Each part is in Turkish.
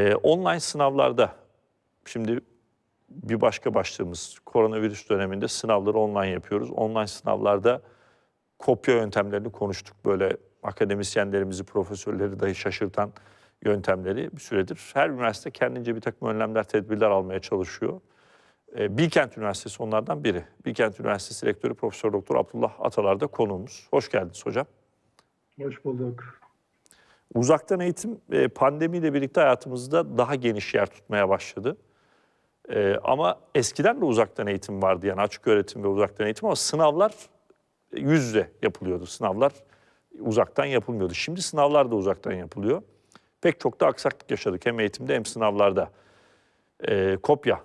Ee, online sınavlarda şimdi bir başka başlığımız koronavirüs döneminde sınavları online yapıyoruz. Online sınavlarda kopya yöntemlerini konuştuk. Böyle akademisyenlerimizi, profesörleri dahi şaşırtan yöntemleri bir süredir. Her üniversite kendince bir takım önlemler, tedbirler almaya çalışıyor. Ee, Bilkent Üniversitesi onlardan biri. Bilkent Üniversitesi Rektörü Profesör Doktor Abdullah Atalar da konuğumuz. Hoş geldiniz hocam. Hoş bulduk. Uzaktan eğitim e, pandemiyle birlikte hayatımızda daha geniş yer tutmaya başladı. E, ama eskiden de uzaktan eğitim vardı yani açık öğretim ve uzaktan eğitim ama sınavlar yüz yüze yapılıyordu. Sınavlar uzaktan yapılmıyordu. Şimdi sınavlar da uzaktan yapılıyor. Pek çok da aksaklık yaşadık hem eğitimde hem sınavlarda. E, kopya.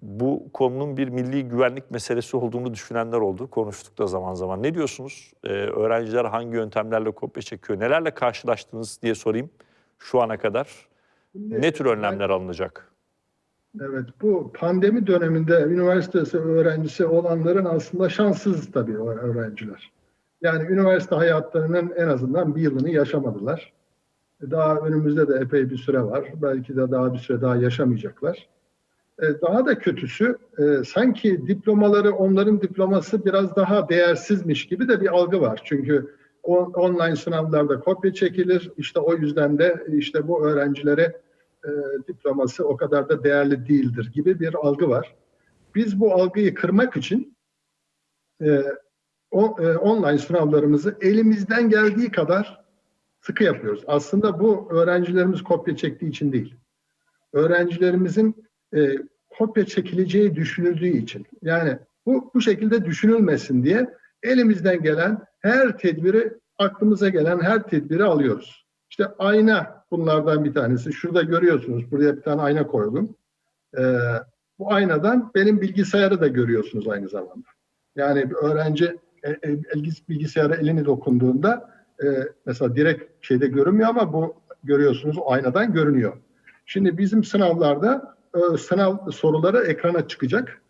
Bu konunun bir milli güvenlik meselesi olduğunu düşünenler oldu. Konuştuk da zaman zaman. Ne diyorsunuz? Ee, öğrenciler hangi yöntemlerle kopya çekiyor? Nelerle karşılaştınız diye sorayım şu ana kadar. Ne tür önlemler alınacak? Evet, bu pandemi döneminde üniversitesi öğrencisi olanların aslında şanssız tabii öğrenciler. Yani üniversite hayatlarının en azından bir yılını yaşamadılar. Daha önümüzde de epey bir süre var. Belki de daha bir süre daha yaşamayacaklar. E, Daha da kötüsü e, sanki diplomaları onların diploması biraz daha değersizmiş gibi de bir algı var. Çünkü on- online sınavlarda kopya çekilir. İşte o yüzden de işte bu öğrencilere e, diploması o kadar da değerli değildir gibi bir algı var. Biz bu algıyı kırmak için online sınavlarımızı elimizden geldiği kadar sıkı yapıyoruz. Aslında bu öğrencilerimiz kopya çektiği için değil. Öğrencilerimizin e, kopya çekileceği düşünüldüğü için. Yani bu bu şekilde düşünülmesin diye elimizden gelen her tedbiri aklımıza gelen her tedbiri alıyoruz. İşte ayna bunlardan bir tanesi. Şurada görüyorsunuz. Buraya bir tane ayna koydum. Ee, bu aynadan benim bilgisayarı da görüyorsunuz aynı zamanda. Yani bir öğrenci e, e, bilgisayara elini dokunduğunda e, mesela direkt şeyde görünmüyor ama bu görüyorsunuz o aynadan görünüyor. Şimdi bizim sınavlarda e, sınav soruları ekrana çıkacak.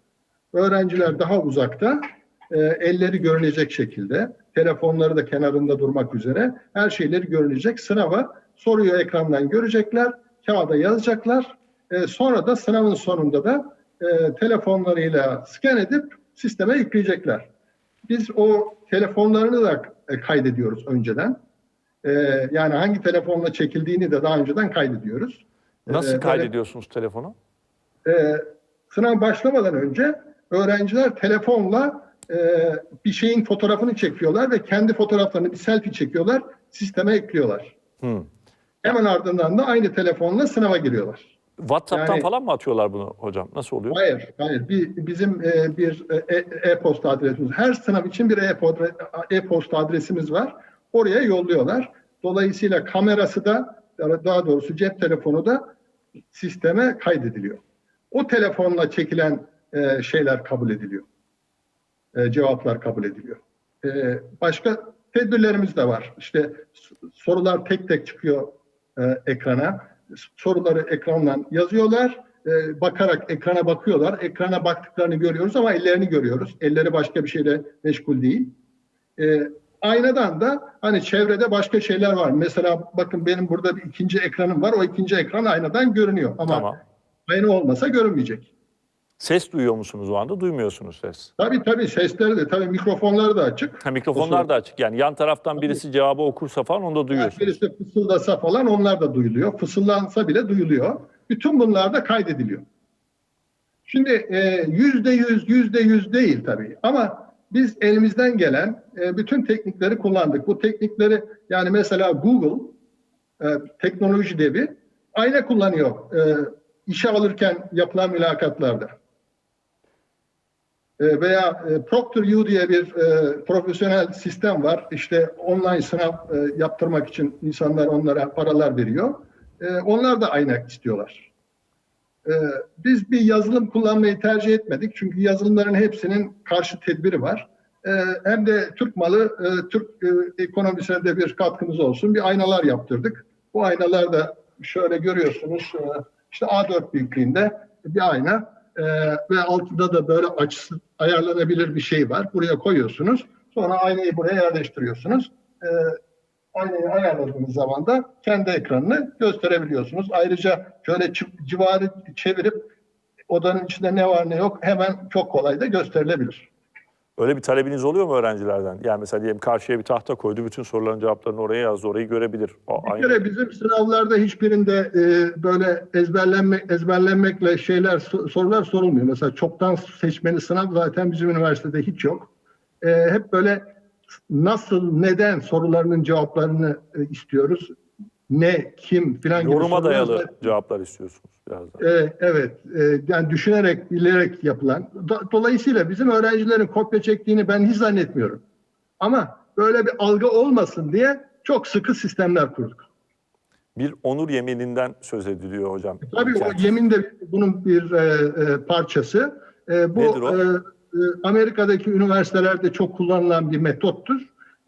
Öğrenciler daha uzakta, e, elleri görünecek şekilde, telefonları da kenarında durmak üzere her şeyleri görünecek. Sınava soruyu ekrandan görecekler, kağıda yazacaklar. E, sonra da sınavın sonunda da e, telefonlarıyla scan edip sisteme yükleyecekler. Biz o telefonlarını da e, kaydediyoruz önceden. E, yani hangi telefonla çekildiğini de daha önceden kaydediyoruz. Nasıl böyle- kaydediyorsunuz telefonu? E, sınav başlamadan önce öğrenciler telefonla e, bir şeyin fotoğrafını çekiyorlar ve kendi fotoğraflarını bir selfie çekiyorlar, sisteme ekliyorlar. Hı. Hemen ardından da aynı telefonla sınava giriyorlar. WhatsApp'tan Yani- falan mı atıyorlar bunu hocam? Nasıl oluyor? Hayır, hayır. Bir, bizim e, bir e, e-posta adresimiz. Her sınav için bir e-posta, e-posta adresimiz var. Oraya yolluyorlar. Dolayısıyla kamerası da daha doğrusu cep telefonu da sisteme kaydediliyor. O telefonla çekilen e, şeyler kabul ediliyor. E, cevaplar kabul ediliyor. E, başka tedbirlerimiz de var. İşte sorular tek tek çıkıyor e, ekrana. Soruları ekrandan yazıyorlar. E, bakarak ekrana bakıyorlar. Ekrana baktıklarını görüyoruz ama ellerini görüyoruz. Elleri başka bir şeyle meşgul değil. E, aynadan da hani çevrede başka şeyler var. Mesela bakın benim burada bir ikinci ekranım var. O ikinci ekran aynadan görünüyor. Ama Tamam. Ayna olmasa görünmeyecek. Ses duyuyor musunuz o anda? Duymuyorsunuz ses. Tabii tabii sesleri de tabii mikrofonları da açık. Ha, mikrofonlar da açık. Yani yan taraftan birisi cevabı okursa falan onu da duyuyorsunuz. Birisi fısıldasa falan onlar da duyuluyor. Fısıldansa bile duyuluyor. Bütün bunlar da kaydediliyor. Şimdi e, yüzde yüz, yüzde yüz değil tabii. Ama biz elimizden gelen e, bütün teknikleri kullandık. Bu teknikleri yani mesela Google e, teknoloji devi ayna kullanıyor e, işe alırken yapılan mülakatlarda. E, veya e, Proctor.io diye bir e, profesyonel sistem var. İşte online sınav yaptırmak için insanlar onlara paralar veriyor. Onlar da ayna istiyorlar. Biz bir yazılım kullanmayı tercih etmedik. Çünkü yazılımların hepsinin karşı tedbiri var. Hem de Türk malı, Türk e, ekonomisine de bir katkımız olsun. Bir aynalar yaptırdık. Bu aynalar da şöyle görüyorsunuz. İşte A4 büyüklüğünde bir ayna. Ee, ve altında da böyle açısı ayarlanabilir bir şey var. Buraya koyuyorsunuz. Sonra aynayı buraya yerleştiriyorsunuz. Ee, aynayı ayarladığınız zaman da kendi ekranını gösterebiliyorsunuz. Ayrıca şöyle civarı çevirip odanın içinde ne var ne yok hemen çok kolay da gösterilebilir. Öyle bir talebiniz oluyor mu öğrencilerden? Yani mesela diyelim karşıya bir tahta koydu, bütün soruların cevaplarını oraya yazdı, orayı görebilir. O Bir aynı. kere bizim sınavlarda hiçbirinde e, böyle ezberlenme, ezberlenmekle şeyler so- sorular sorulmuyor. Mesela çoktan seçmeli sınav zaten bizim üniversitede hiç yok. E, hep böyle nasıl, neden sorularının cevaplarını e, istiyoruz. Ne, kim filan gibi Yoruma dayalı zaten- cevaplar istiyorsunuz biraz daha. E, evet, e, yani düşünerek, bilerek yapılan. Do- Dolayısıyla bizim öğrencilerin kopya çektiğini ben hiç zannetmiyorum. Ama böyle bir algı olmasın diye çok sıkı sistemler kurduk. Bir onur yemininden söz ediliyor hocam. Tabii o yemin de bunun bir e, e, parçası. E, bu Nedir o? e, e, Amerika'daki üniversitelerde çok kullanılan bir metottur.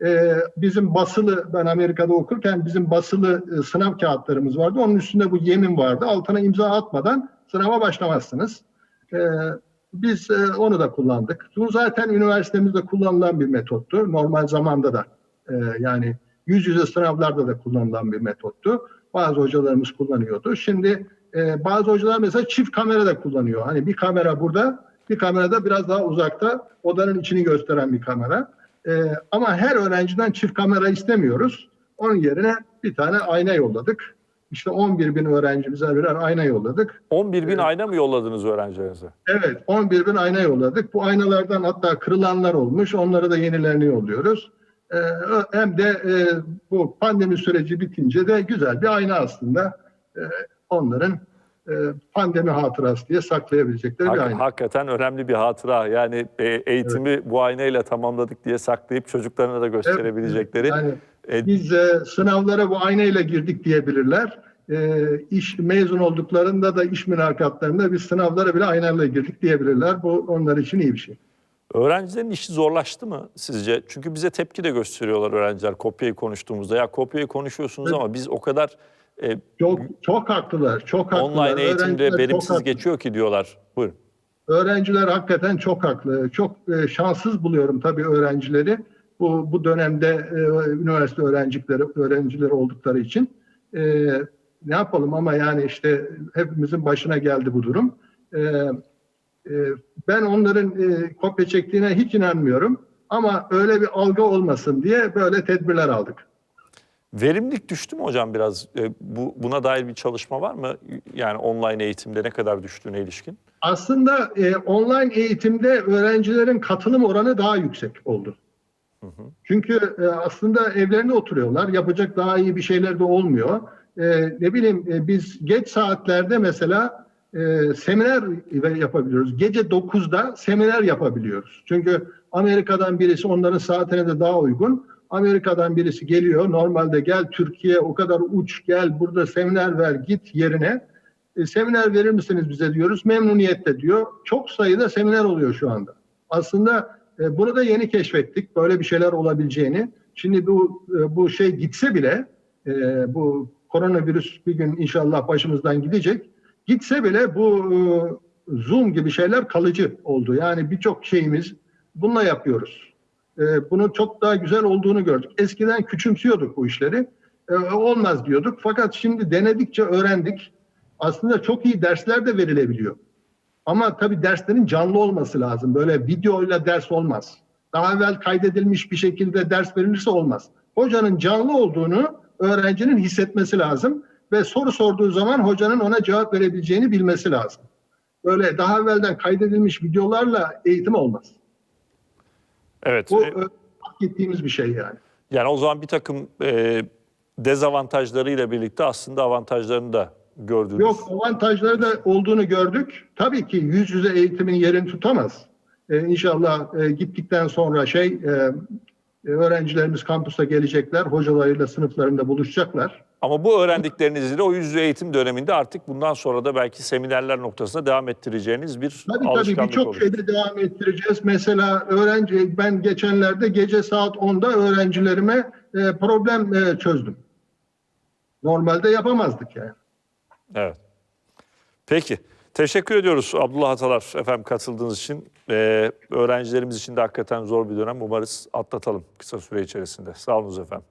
E, bizim basılı, ben Amerika'da okurken bizim basılı e, sınav kağıtlarımız vardı. Onun üstünde bu yemin vardı. Altına imza atmadan sınava başlamazsınız. E, biz e, onu da kullandık. Bu zaten üniversitemizde kullanılan bir metottu. Normal zamanda da e, yani yüz yüze sınavlarda da kullanılan bir metottu. Bazı hocalarımız kullanıyordu. Şimdi e, bazı hocalar mesela çift kamera da kullanıyor. Hani bir kamera burada, bir kamera da biraz daha uzakta odanın içini gösteren bir kamera. E, ama her öğrenciden çift kamera istemiyoruz. Onun yerine bir tane ayna yolladık. İşte 11 bin öğrencimize birer ayna yolladık. 11 bin Evet. ayna mı yolladınız öğrencilerinize? Evet, 11 bin ayna yolladık. Bu aynalardan hatta kırılanlar olmuş. Onlara da yenilerini yolluyoruz. Ee, hem de e, bu pandemi süreci bitince de güzel bir ayna aslında. Ee, onların pandemi hatırası diye saklayabilecekleri bir Hak- ayna. hakikaten önemli bir hatıra. Yani e, eğitimi bu aynayla tamamladık diye saklayıp çocuklarına da gösterebilecekleri. Yani E, biz e, sınavlara bu aynayla girdik diyebilirler. E, iş mezun olduklarında da iş mülakatlarında biz sınavlara bile aynayla girdik diyebilirler. Bu onlar için iyi bir şey. Öğrencilerin işi zorlaştı mı sizce? Çünkü bize tepki de gösteriyorlar öğrenciler kopyayı konuştuğumuzda. Ya kopyayı konuşuyorsunuz Evet. ama biz o kadar e, Çok çok haklılar. Çok haklılar. online eğitimde Öğrenciler verimsiz geçiyor ki diyorlar. Buyurun. Öğrenciler hakikaten çok haklı. Çok e, şanssız buluyorum tabii öğrencileri. Bu bu dönemde e, üniversite öğrencileri öğrencileri oldukları için E, ne yapalım ama yani işte hepimizin başına geldi bu durum. E, e, ben onların e, kopya çektiğine hiç inanmıyorum. Ama öyle bir algı olmasın diye böyle tedbirler aldık. Verimlilik düştü mü hocam biraz? E, bu Buna dair bir çalışma var mı? Yani online eğitimde ne kadar düştüğüne ilişkin? Aslında e, online eğitimde öğrencilerin katılım oranı daha yüksek oldu. Çünkü e, aslında evlerinde oturuyorlar. Yapacak daha iyi bir şeyler de olmuyor. E, ne bileyim e, biz geç saatlerde mesela e, seminer yapabiliyoruz. Gece 9'da seminer yapabiliyoruz. Çünkü Amerika'dan birisi onların saatine de daha uygun. Amerika'dan birisi geliyor. Normalde gel Türkiye o kadar uç gel burada seminer ver git yerine. E, seminer verir misiniz bize diyoruz. Memnuniyetle diyor. Çok sayıda seminer oluyor şu anda. Aslında e, bunu yeni keşfettik. Böyle bir şeyler olabileceğini. Şimdi bu e, bu şey gitse bile e, bu koronavirüs bir gün inşallah başımızdan gidecek. Gitse bile bu e, Zoom gibi şeyler kalıcı oldu. Yani birçok şeyimiz bununla yapıyoruz. E, bunun çok daha güzel olduğunu gördük. Eskiden küçümsüyorduk bu işleri. E, olmaz diyorduk. Fakat şimdi denedikçe öğrendik. Aslında çok iyi dersler de verilebiliyor. Ama tabii derslerin canlı olması lazım. Böyle videoyla ders olmaz. Daha evvel kaydedilmiş bir şekilde ders verilirse olmaz. Hocanın canlı olduğunu öğrencinin hissetmesi lazım ve soru sorduğu zaman hocanın ona cevap verebileceğini bilmesi lazım. Böyle daha evvelden kaydedilmiş videolarla eğitim olmaz. Evet. Bu e, e, hak ettiğimiz bir şey yani. Yani o zaman bir takım e, dezavantajlarıyla birlikte aslında avantajlarını da gördünüz. Yok avantajları da olduğunu gördük. Tabii ki yüz yüze eğitimin yerini tutamaz. Ee, inşallah e, gittikten sonra şey e, öğrencilerimiz kampüse gelecekler, hocalarıyla sınıflarında buluşacaklar. Ama bu öğrendiklerinizle o yüz yüze eğitim döneminde artık bundan sonra da belki seminerler noktasında devam ettireceğiniz bir Tabii tabii alışkanlık birçok olur. şeyde devam ettireceğiz. Mesela öğrenci ben geçenlerde gece saat 10'da öğrencilerime e, problem e, çözdüm. Normalde yapamazdık yani. Evet. Peki. Teşekkür ediyoruz Abdullah Atalar efendim katıldığınız için. Ee, öğrencilerimiz için de hakikaten zor bir dönem. Umarız atlatalım kısa süre içerisinde. Sağ olun efendim.